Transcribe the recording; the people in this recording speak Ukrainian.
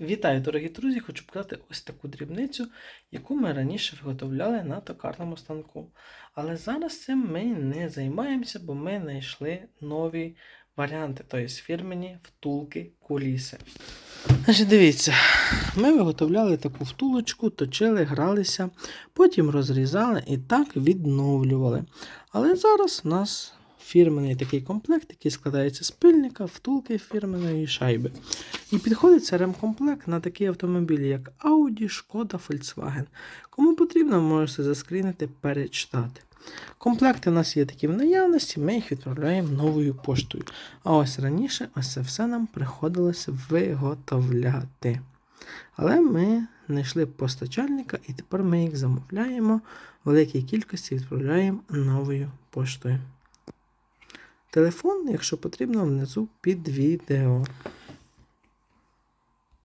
Вітаю, дорогі друзі! Хочу показати ось таку дрібницю, яку ми раніше виготовляли на токарному станку. Але зараз цим ми не займаємося, бо ми знайшли нові варіанти, тобто фірмені втулки куліси. Значить, дивіться, ми виготовляли таку втулочку, точили, гралися, потім розрізали і так відновлювали. Але зараз у нас фірменний такий комплект, який складається з пильника, втулки фірменої шайби. І підходить цей ремкомплект на такі автомобілі, як Audi, Шкода, Volkswagen. Кому потрібно, можете заскрінити, перечитати. Комплекти у нас є такі в наявності, ми їх відправляємо новою поштою. А ось раніше ось це все нам приходилось виготовляти. Але ми знайшли постачальника і тепер ми їх замовляємо в великій кількості відправляємо новою поштою. Телефон, якщо потрібно, внизу під відео.